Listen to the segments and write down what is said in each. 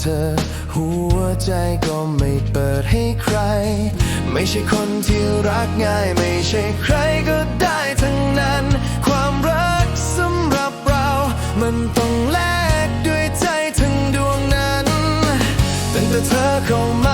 เธอ หัวใจก็ไม่เปิดให้ใคร ไม่ใช่คนที่รักง่าย ไม่ใช่ใครก็ได้ทั้งนั้น ความรักสำหรับเรา มันต้องแลกด้วยใจทั้งดวงนั้นตั้งแต่เธอเข้ามา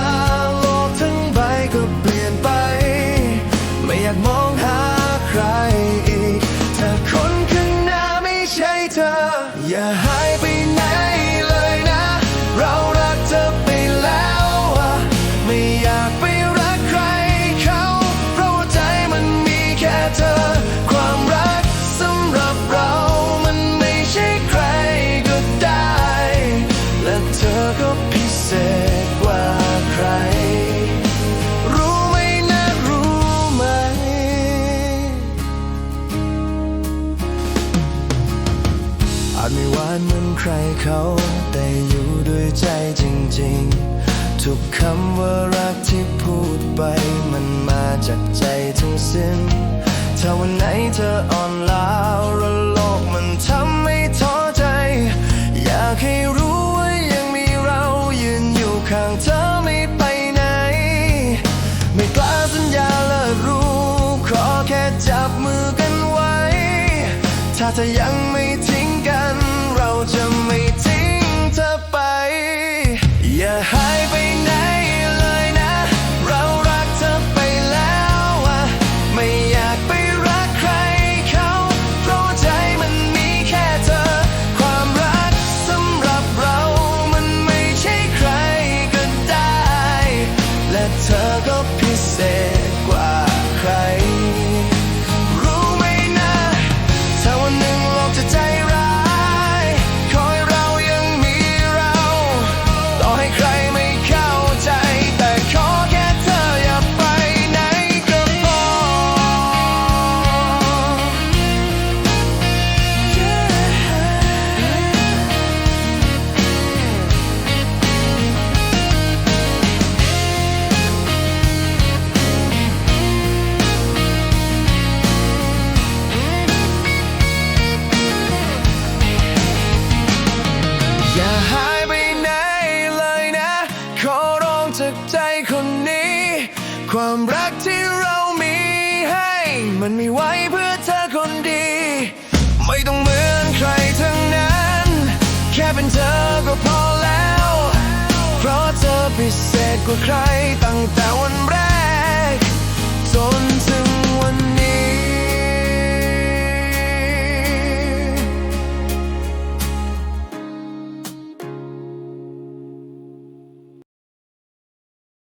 วานเหมือนใครเขาแต่อยู่ด้วยใจจริงๆ ทุกคำว่ารักที่พูดไปมันมาจากใจทั้งสิ้น ถ้าวันไหนเธออ่อนล้าแล้วโลกมันทำให้ท้อใจ อยากให้รู้ว่ายังมีเรายืนอยู่ข้างเธอไม่ไปไหน ไม่กล้าสัญญาเลิกรู้ ขอแค่จับมือกันไว้ ถ้าเธอยังไม่ ความรักที่เรามีให้ มันมีไว้เพื่อเธอคนดี ไม่ต้องเหมือนใครทั้งนั้น แค่เป็นเธอก็พอแล้ว เพราะเธอพิเศษกว่าใครตั้งแต่วันแรก